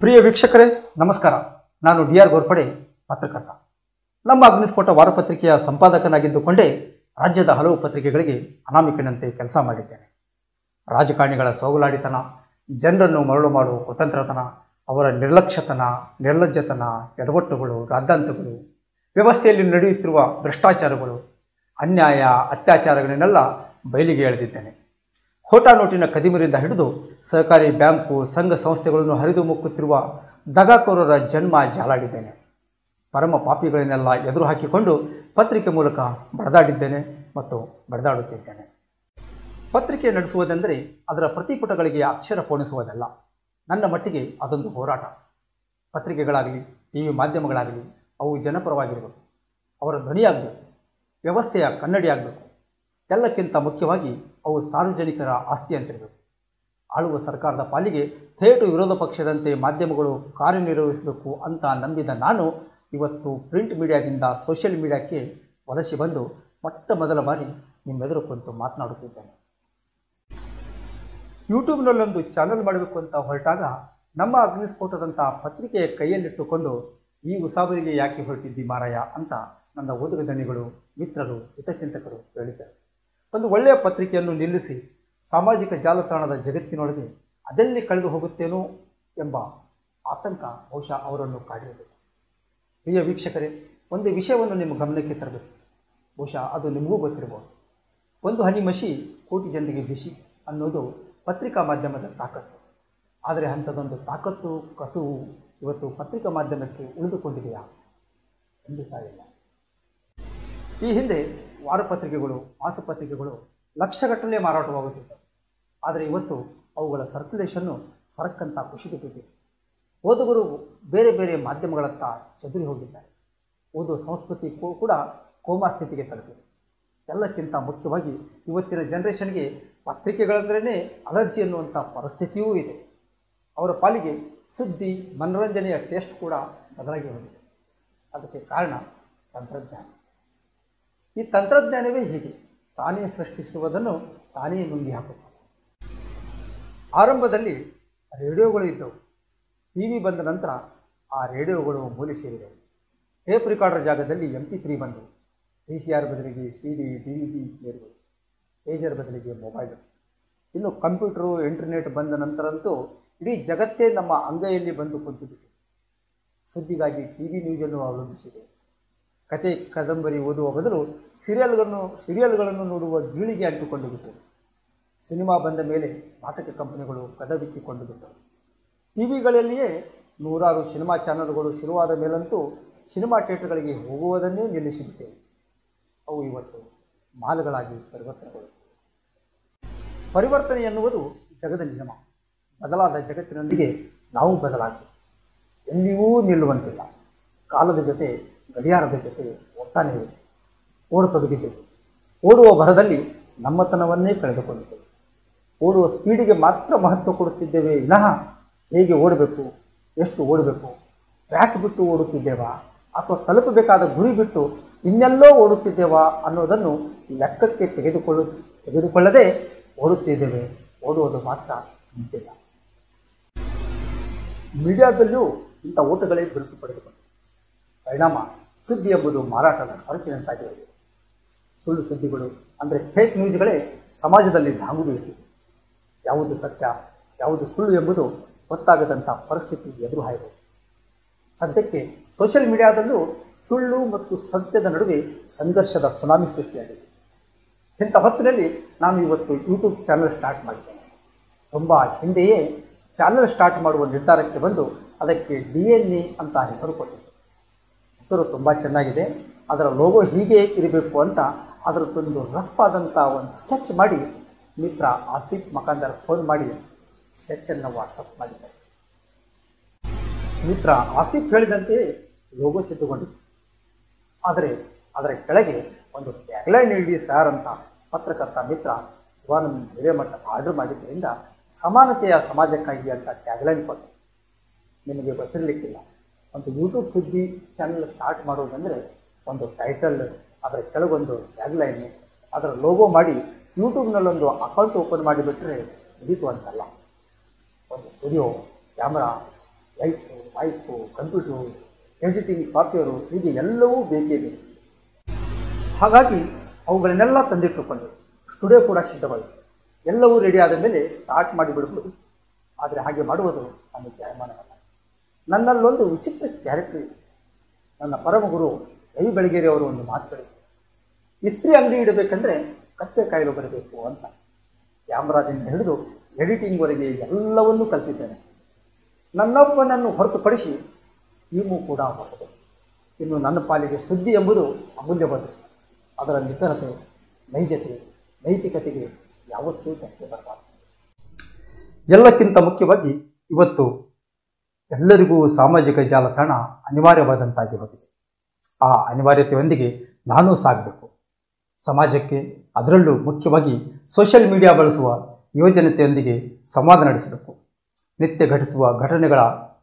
ಪ್ರಿಯ ವೀಕ್ಷಕರೇ, ನಮಸ್ಕಾರ. ನಾನು ಡಿ ಆರ್ ಗೋರ್ಪಡೆ, ಪತ್ರಕರ್ತ. ನಮ್ಮ ಅಗ್ನಿಸ್ಫೋಟ ವಾರಪತ್ರಿಕೆಯ ಸಂಪಾದಕನಾಗಿದ್ದುಕೊಂಡೇ ರಾಜ್ಯದ ಹಲವು ಪತ್ರಿಕೆಗಳಿಗೆ ಅನಾಮಿಕನಂತೆ ಕೆಲಸ ಮಾಡಿದ್ದೇನೆ. ರಾಜಕಾರಣಿಗಳ ಸೋಗಲಾಡಿತನ, ಜನರನ್ನು ಮರಳು ಮಾಡುವ ಕುತಂತ್ರತನ, ಅವರ ನಿರ್ಲಕ್ಷ್ಯತನ, ನಿರ್ಲಜ್ಜತನ, ಎಡವಟ್ಟುಗಳು ರಾದ್ದಾಂತಗಳು ವ್ಯವಸ್ಥೆಯಲ್ಲಿ ನಡೆಯುತ್ತಿರುವ ಭ್ರಷ್ಟಾಚಾರಗಳು, ಅನ್ಯಾಯ, ಅತ್ಯಾಚಾರಗಳನ್ನೆಲ್ಲ ಬಯಲಿಗೆ ಎಳೆದಿದ್ದೇನೆ. ಖೋಟಾ ನೋಟಿನ ಕದಿಮರಿಂದ ಹಿಡಿದು ಸಹಕಾರಿ ಬ್ಯಾಂಕು, ಸಂಘ ಸಂಸ್ಥೆಗಳನ್ನು ಹರಿದು ಮುಕ್ಕುತ್ತಿರುವ ದಗಾಕೋರರ ಜನ್ಮ ಜಾಲಾಡಿದ್ದೇನೆ. ಪರಮ ಪಾಪಿಗಳನ್ನೆಲ್ಲ ಎದುರು ಹಾಕಿಕೊಂಡು ಪತ್ರಿಕೆ ಮೂಲಕ ಬಡದಾಡಿದ್ದೇನೆ ಮತ್ತು ಬಡದಾಡುತ್ತಿದ್ದೇನೆ. ಪತ್ರಿಕೆ ನಡೆಸುವುದೆಂದರೆ ಅದರ ಪ್ರತಿಪುಟಗಳಿಗೆ ಅಕ್ಷರ ಪೋಣಿಸುವುದಲ್ಲ. ನನ್ನ ಮಟ್ಟಿಗೆ ಅದೊಂದು ಹೋರಾಟ. ಪತ್ರಿಕೆಗಳಾಗಲಿ ಟಿ ವಿ ಮಾಧ್ಯಮಗಳಾಗಲಿ, ಅವು ಜನಪರವಾಗಿರಬೇಕು. ಅವರ ಧ್ವನಿಯಾಗಬೇಕು. ವ್ಯವಸ್ಥೆಯ ಕನ್ನಡಿಯಾಗಬೇಕು. ಎಲ್ಲಕ್ಕಿಂತ ಮುಖ್ಯವಾಗಿ ಅವು ಸಾರ್ವಜನಿಕರ ಆಸ್ತಿಯಂತಿರಬೇಕು ಆಳುವ ಸರ್ಕಾರದ ಪಾಲಿಗೆ ಥೇಟು ವಿರೋಧ ಪಕ್ಷದಂತೆ ಮಾಧ್ಯಮಗಳು ಕಾರ್ಯನಿರ್ವಹಿಸಬೇಕು ಅಂತ ನಂಬಿದ ನಾನು ಇವತ್ತು ಪ್ರಿಂಟ್ ಮೀಡಿಯಾದಿಂದ ಸೋಷಿಯಲ್ ಮೀಡಿಯಾಕ್ಕೆ ವಲಸೆ ಬಂದು ಮೊಟ್ಟ ಮೊದಲ ಬಾರಿ ನಿಮ್ಮೆದುರು ಕುಂತು ಮಾತನಾಡುತ್ತಿದ್ದೇನೆ. ಯೂಟ್ಯೂಬ್ನಲ್ಲೊಂದು ಚಾನಲ್ ಮಾಡಬೇಕು ಅಂತ ಹೊರಟಾಗ ನಮ್ಮ ಅಗ್ನಿಸ್ಫೋಟದಂಥ ಪತ್ರಿಕೆಯ ಕೈಯಲ್ಲಿಟ್ಟುಕೊಂಡು ಈ ಉಸಾಬರಿಗೆ ಯಾಕೆ ಹೊರಟಿದ್ದಿ ಮಾರಾಯ ಅಂತ ನನ್ನ ಓದುಗ ದಣಿಗಳು ಮಿತ್ರರು ಹಿತಚಿಂತಕರು ಹೇಳಿದ್ದಾರೆ. ಒಂದು ಒಳ್ಳೆಯ ಪತ್ರಿಕೆಯನ್ನು ನಿಲ್ಲಿಸಿ ಸಾಮಾಜಿಕ ಜಾಲತಾಣದ ಜಗತ್ತಿನೊಳಗೆ ಅದೆಲ್ಲಿ ಕಳೆದು ಹೋಗುತ್ತೇನೋ ಎಂಬ ಆತಂಕ ಬಹುಶಃ ಅವರನ್ನು ಕಾಡಿರಬೇಕು. ಪ್ರಿಯ ವೀಕ್ಷಕರೇ, ಒಂದು ವಿಷಯವನ್ನು ನಿಮ್ಮ ಗಮನಕ್ಕೆ ತರಬೇಕು. ಬಹುಶಃ ಅದು ನಿಮಗೂ ಗೊತ್ತಿರಬಹುದು. ಒಂದು ಹನಿ ಮಸಿ ಕೋಟಿ ಜನರಿಗೆ ಬಿಸಿ ಅನ್ನೋದು ಪತ್ರಿಕಾ ಮಾಧ್ಯಮದ ತಾಕತ್ತು. ಆದರೆ ಅಂಥದ್ದೊಂದು ತಾಕತ್ತು ಕಸುವು ಇವತ್ತು ಪತ್ರಿಕಾ ಮಾಧ್ಯಮಕ್ಕೆ ಉಳಿದುಕೊಂಡಿದೆಯಾ? ಖಂಡಿತ ಇಲ್ಲ ಈ ಹಿಂದೆ ವಾರಪತ್ರಿಕೆಗಳು, ಮಾಸಪತ್ರಿಕೆಗಳು ಲಕ್ಷಗಟ್ಟಲೆ ಮಾರಾಟವಾಗುತ್ತಿದ್ದವು ಆದರೆ ಇವತ್ತು ಅವುಗಳ ಸರ್ಕ್ಯುಲೇಷನ್ನು ಸರಕ್ಕಂತ ಬಿದ್ದಿದೆ ಓದುಗರು ಬೇರೆ ಬೇರೆ ಮಾಧ್ಯಮಗಳತ್ತ ಚದುರಿ ಹೋಗಿದ್ದಾರೆ. ಓದುವ ಸಂಸ್ಕೃತಿ ಕೂಡ ಕೋಮಾ ಸ್ಥಿತಿಗೆ ತಲುಪಿದೆ. ಎಲ್ಲಕ್ಕಿಂತ ಮುಖ್ಯವಾಗಿ ಇವತ್ತಿನ ಜನ್ರೇಷನ್ಗೆ ಪತ್ರಿಕೆಗಳಂದ್ರೇ ಅಲರ್ಜಿ ಅನ್ನುವಂಥ ಪರಿಸ್ಥಿತಿಯೂ ಇದೆ. ಅವರ ಪಾಲಿಗೆ ಸುದ್ದಿ, ಮನೋರಂಜನೆಯ ಟೇಸ್ಟ್ ಕೂಡ ಬದಲಾಗಿ ಹೋಗಿದೆ. ಅದಕ್ಕೆ ಕಾರಣ ತಂತ್ರಜ್ಞಾನ. ಈ ತಂತ್ರಜ್ಞಾನವೇ ಹೀಗೆ. ತಾನೇ ಸೃಷ್ಟಿಸುವುದನ್ನು ತಾನೇ ನುಂಗಿ ಹಾಕುತ್ತದೆ ಆರಂಭದಲ್ಲಿ ರೇಡಿಯೋಗಳು ಇದ್ದವು. ಟಿ ವಿ ಬಂದ ನಂತರ ಆ ರೇಡಿಯೋಗಳು ಮೂಲೆ ಸೇರಿದವು. ಟೇಪ್ ರೆಕಾರ್ಡರ್ ಜಾಗದಲ್ಲಿ ಎಂ ಪಿ ತ್ರೀ ಬಂದವು. ಡಿ ಸಿ ಆರ್ ಬದಲಿಗೆ C D D V D ಸೇರಿದವು pager ಬದಲಿಗೆ ಮೊಬೈಲ್. ಇನ್ನು ಕಂಪ್ಯೂಟರು, ಇಂಟರ್ನೆಟ್ ಬಂದ ನಂತರಂತೂ ಇಡೀ ಜಗತ್ತೇ ನಮ್ಮ ಅಂಗೈಯಲ್ಲಿ ಬಂದು ಕುಂತುಬಿಟ್ಟು ಸುದ್ದಿಗಾಗಿ ಟಿ ವಿ ನ್ಯೂಸನ್ನು ಅವಲಂಬಿಸಿದೆ ಕತೆ ಕಾದಂಬರಿ ಓದುವ ಬದಲು ಸೀರಿಯಲ್ಗಳನ್ನು ಸೀರಿಯಲ್ಗಳನ್ನು ನೋಡುವ ಗೀಳಿಗೆ ಅಂಟಿಕೊಂಡು ಬಿಟ್ಟರು. ಸಿನಿಮಾ ಬಂದ ಮೇಲೆ ನಾಟಕ ಕಂಪನಿಗಳು ಕದಬಿಕ್ಕಿಕೊಂಡು ಬಿಟ್ಟರು. ಟಿ ವಿಗಳಲ್ಲಿಯೇ ನೂರಾರು ಸಿನಿಮಾ ಚಾನಲ್ಗಳು ಶುರುವಾದ ಮೇಲಂತೂ ಸಿನಿಮಾ ಥಿಯೇಟರ್ಗಳಿಗೆ ಹೋಗುವುದನ್ನೇ ನಿಲ್ಲಿಸಿಬಿಟ್ಟೆವು ಅವು ಇವತ್ತು ಮಾಲ್ಗಳಾಗಿ ಪರಿವರ್ತನೆಗೊಳ್ಳುತ್ತವೆ. ಪರಿವರ್ತನೆ ಎನ್ನುವುದು ಜಗದ ನಿಯಮ ಬದಲಾದ ಜಗತ್ತಿನೊಂದಿಗೆ ನಾವು ಬದಲಾಗಬೇಕು ಎಲ್ಲಿಯೂ ನಿಲ್ಲುವಂತಿಲ್ಲ. ಕಾಲದ ಜೊತೆ ಗಡಿಯಾರದ ಜೊತೆ ಒಟ್ಟಾನೆ ಇದೆ ಓಡತೊಡಗಿದ್ದೆವು ಓಡುವ ಭರದಲ್ಲಿ ನಮ್ಮತನವನ್ನೇ ಕಳೆದುಕೊಂಡಿದ್ದೆವು. ಓಡುವ ಸ್ಪೀಡಿಗೆ ಮಾತ್ರ ಮಹತ್ವ ಕೊಡುತ್ತಿದ್ದೇವೆ. ವಿನಃ ಹೇಗೆ ಓಡಬೇಕು? ಎಷ್ಟು ಓಡಬೇಕು? ಟ್ರ್ಯಾಕ್ ಬಿಟ್ಟು ಓಡುತ್ತಿದ್ದೇವಾ? ಅಥವಾ ತಲುಪಬೇಕಾದ ಗುರಿ ಬಿಟ್ಟು ಇನ್ನೆಲ್ಲೋ ಓಡುತ್ತಿದ್ದೇವಾ ಅನ್ನೋದನ್ನು ಲೆಕ್ಕಕ್ಕೆ ತೆಗೆದುಕೊಳ್ಳು, ತೆಗೆದುಕೊಳ್ಳದೆ ಓಡುತ್ತಿದ್ದೇವೆ. ಓಡುವುದು ಮಾತ್ರ ನಿಂತಿಲ್ಲ ಮೀಡಿಯಾದಲ್ಲೂ ಇಂಥ ಓಟಗಳೇ ಬಿರುಸು ಪಡೆದುಕೊಂಡು ಪರಿಣಾಮ ಸುದ್ದಿ ಎಂಬುದು ಮಾರಾಟದ ಸರಕಿನಂತಾಗಿದೆ ಸುಳ್ಳು ಸುದ್ದಿಗಳು ಅಂದರೆ ಫೇಕ್ ನ್ಯೂಸ್ಗಳೇ ಸಮಾಜದಲ್ಲಿ ಇಟ್ಟಿವೆ ಯಾವುದು ಸತ್ಯ, ಯಾವುದು ಸುಳ್ಳು ಎಂಬುದು ಗೊತ್ತಾಗದಂಥ ಪರಿಸ್ಥಿತಿ ಎದುರು ಹಾಯಿದೆ ಸದ್ಯಕ್ಕೆ ಸೋಷಿಯಲ್ ಮೀಡಿಯಾದಲ್ಲೂ ಸುಳ್ಳು ಮತ್ತು ಸತ್ಯದ ನಡುವೆ ಸಂಘರ್ಷದ ಸುನಾಮಿ ಸೃಷ್ಟಿಯಾಗಿದೆ. ಇಂಥ ಹೊತ್ತಿನಲ್ಲಿ ನಾನು ಇವತ್ತು ಯೂಟ್ಯೂಬ್ ಚಾನಲ್ ಸ್ಟಾರ್ಟ್ ಮಾಡಿದ್ದೇನೆ. ತುಂಬ ಹಿಂದೆಯೇ ಚಾನಲ್ ಸ್ಟಾರ್ಟ್ ಮಾಡುವ ನಿರ್ಧಾರಕ್ಕೆ ಬಂದು ಅದಕ್ಕೆ ಡಿ ಎನ್ ಎ ಅಂತ ಹೆಸರು ಕೊಟ್ಟಿದ್ದೆ ಹೆಸರು ತುಂಬ ಚೆನ್ನಾಗಿದೆ. ಅದರ ಲೋಗೋ ಹೀಗೆ ಇರಬೇಕು ಅಂತ ಅದರದ್ದೊಂದು ರಫ್ ಆದಂಥ ಒಂದು ಸ್ಕೆಚ್ ಮಾಡಿ ಮಿತ್ರ ಆಸಿಫ್ ಮಕಾಂದರ್ ಫೋನ್ ಮಾಡಿ ಸ್ಕೆಚನ್ನು ವಾಟ್ಸಪ್ ಮಾಡಿದ್ದಾರೆ ಮಿತ್ರ ಆಸಿಫ್ ಹೇಳಿದಂತೆ ಲೋಗೋ ಸಿದ್ಧಗೊಂಡಿತು ಆದರೆ ಅದರ ಕೆಳಗೆ ಒಂದು ಟ್ಯಾಗ್ಲೈನ್ ನೀಡಿ ಸಾರ್ ಅಂತ ಪತ್ರಕರ್ತ ಮಿತ್ರ ಶಿವಾನಂದ ಹಿರೇಮಠ ಆರ್ಡರ್ ಮಾಡಿದ್ದರಿಂದ ಸಮಾನತೆಯ ಸಮಾಜಕ್ಕಾಗಿ ಅಂತ ಟ್ಯಾಗ್ಲೈನ್ ಕೊಟ್ಟೆ ನಿಮಗೆ ಗೊತ್ತಿರಲಿಕ್ಕಿಲ್ಲ. ಒಂದು ಯೂಟ್ಯೂಬ್ ಸುದ್ದಿ ಚಾನಲ್ ಸ್ಟಾರ್ಟ್ ಮಾಡೋದಂದರೆ ಒಂದು ಟೈಟಲ್ ಅದರ ಕೆಳಗೊಂದು ಟ್ಯಾಗ್ಲೈನ್ ಅದರ ಲೋಗೋ ಮಾಡಿ ಯೂಟ್ಯೂಬ್ನಲ್ಲೊಂದು ಅಕೌಂಟ್ ಓಪನ್ ಮಾಡಿಬಿಟ್ರೆ ಮುಗೀತು ಅಂತಲ್ಲ. ಒಂದು studio camera lights mic computer editing software ಹೀಗೆ ಎಲ್ಲವೂ ಬೇಕೇ ಬೇಕು. ಹಾಗಾಗಿ ಅವುಗಳನ್ನೆಲ್ಲ ತಂದಿಟ್ಟುಕೊಂಡು. ಸ್ಟುಡಿಯೋ ಕೂಡ ಸಿದ್ಧವಾಯಿತು. ಎಲ್ಲವೂ ರೆಡಿ ಆದ ಮೇಲೆ ಸ್ಟಾರ್ಟ್ ಮಾಡಿಬಿಡ್ಬೋದು. ಆದರೆ ಹಾಗೆ ಮಾಡುವುದು ನಮ್ಮ ಜಾಯಮಾನವಲ್ಲ. ನನ್ನಲ್ಲೊಂದು ವಿಚಿತ್ರ ಕ್ಯಾರೆಕ್ಟರ್ ಇದೆ. ನನ್ನ ಪರಮಗುರು ರವಿ ಬೆಳಗೇರಿ ಅವರು ಒಂದು ಮಾತುಗಳಿದೆ ಇಸ್ತ್ರಿ ಅಂಗಡಿ ಇಡಬೇಕಂದ್ರೆ ಕತ್ತೆ ಕಾಯಿಲು ಬರಬೇಕು ಅಂತ. ಕ್ಯಾಮ್ರಾದಿಂದ ಹಿಡಿದು ಎಡಿಟಿಂಗ್ವರೆಗೆ ಎಲ್ಲವನ್ನೂ ಕಲ್ತಿದ್ದೇನೆ. ನನ್ನೊಬ್ಬನನ್ನು ಹೊರತುಪಡಿಸಿ ನೀವು ಕೂಡ ಹೊಸದು. ಇನ್ನು ನನ್ನ ಪಾಲಿಗೆ ಸುದ್ದಿ ಎಂಬುದು ಅಮೂಲ್ಯವಾದ ಅದರ ನಿಖರತೆ, ನೈಜತೆ, ನೈತಿಕತೆಗೆ ಯಾವತ್ತೂ ಧಕ್ಕೆ ಬರಬಾರದು. ಎಲ್ಲಕ್ಕಿಂತ ಮುಖ್ಯವಾಗಿ ಇವತ್ತು ಎಲ್ಲರಿಗೂ ಸಾಮಾಜಿಕ ಜಾಲತಾಣ ಅನಿವಾರ್ಯವಾದಂತಾಗಿ ಹೋಗಿದೆ. ಆ ಅನಿವಾರ್ಯತೆಯೊಂದಿಗೆ ನಾನೂ ಸಾಗಬೇಕು. ಸಮಾಜಕ್ಕೆ ಅದರಲ್ಲೂ ಮುಖ್ಯವಾಗಿ ಸೋಷಿಯಲ್ ಮೀಡಿಯಾ ಬಳಸುವ ಯುವಜನತೆಯೊಂದಿಗೆ ಸಂವಾದ ನಡೆಸಬೇಕು. ನಿತ್ಯ ಘಟಿಸುವ ಘಟನೆಗಳ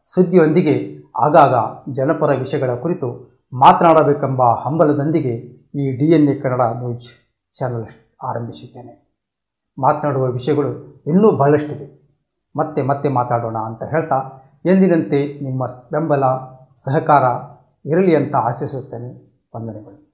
ಸುದ್ದಿಯೊಂದಿಗೆ ಆಗಾಗ ಜನಪರ ವಿಷಯಗಳ ಕುರಿತು ಮಾತನಾಡಬೇಕೆಂಬ ಹಂಬಲದೊಂದಿಗೆ ಈ D N A Kannada news channel ಆರಂಭಿಸಿದ್ದೇನೆ. ಮಾತನಾಡುವ ವಿಷಯಗಳು ಇನ್ನೂ ಬಹಳಷ್ಟಿವೆ. ಮತ್ತೆ ಮತ್ತೆ ಮಾತಾಡೋಣ ಅಂತ ಹೇಳ್ತಾ ಎಂದಿನಂತೆ ನಿಮ್ಮ ಬೆಂಬಲ ಸಹಕಾರ ಇರಲಿ ಅಂತ ಆಶಿಸುತ್ತೇನೆ. ವಂದನೆಗಳು.